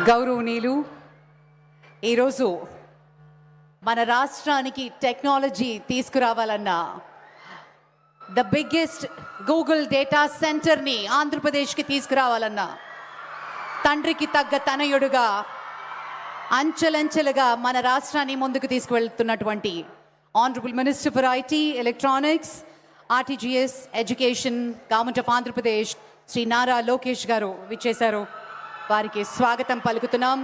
గౌరవనీయులు ఈరోజు మన రాష్ట్రానికి టెక్నాలజీ తీసుకురావాలన్నా ద బిగ్గెస్ట్ గూగుల్ డేటా సెంటర్ని ఆంధ్రప్రదేశ్కి తీసుకురావాలన్నా తండ్రికి తగ్గ తనయుడుగా అంచెలంచెలుగా మన రాష్ట్రాన్ని ముందుకు తీసుకువెళ్తున్నటువంటి honourable minister for IT electronics RTGS education government of Andhra Pradesh Shri Nara Lokesh garu విచ్చేశారు. వారికి స్వాగతం పలుకుతున్నాం.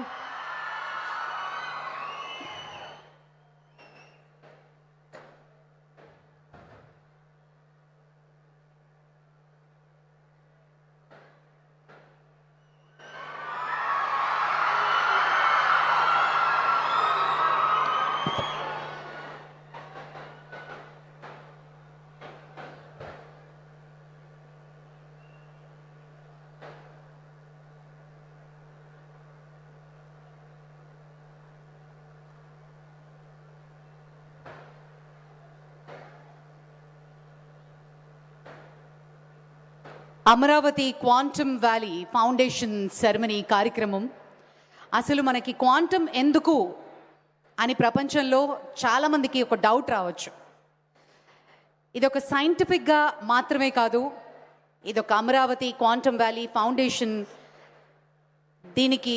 Amaravati quantum valley foundation ceremony కార్యక్రమం. అసలు మనకి క్వాంటమ్ ఎందుకు అని ప్రపంచంలో చాలామందికి ఒక డౌట్ రావచ్చు. ఇది ఒక సైంటిఫిక్గా మాత్రమే కాదు ఇది ఒక అమరావతి క్వాంటమ్ వ్యాలీ ఫౌండేషన్ దీనికి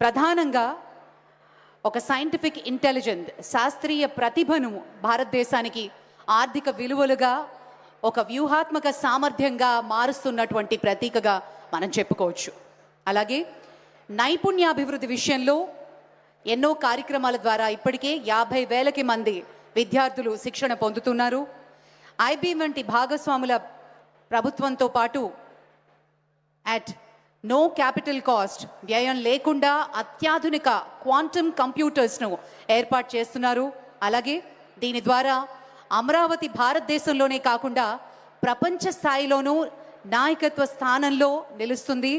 ప్రధానంగా ఒక సైంటిఫిక్ ఇంటెలిజెంట్ శాస్త్రీయ ప్రతిభను భారతదేశానికి ఆర్థిక విలువలుగా ఒక వ్యూహాత్మక సామర్థ్యంగా మారుస్తున్నటువంటి ప్రతీకగా మనం చెప్పుకోవచ్చు. అలాగే నైపుణ్యాభివృద్ధి విషయంలో ఎన్నో కార్యక్రమాల ద్వారా ఇప్పటికే యాభై వేలకి మంది విద్యార్థులు శిక్షణ పొందుతున్నారు. ఐబీ వంటి భాగస్వాముల ప్రభుత్వంతో పాటు అట్ నో క్యాపిటల్ కాస్ట్ వ్యయం లేకుండా అత్యాధునిక క్వాంటమ్ కంప్యూటర్స్ను ఏర్పాటు చేస్తున్నారు. అలాగే దీని ద్వారా అమరావతి భారతదేశంలోనే కాకుండా ప్రపంచ స్థాయిలోనూ నాయకత్వ స్థానంలో నిలుస్తుంది.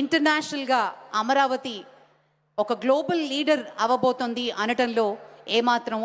ఇంటర్నేషనల్గా అమరావతి ఒక గ్లోబల్ లీడర్ అవ్వబోతోంది అనటంలో ఏమాత్రం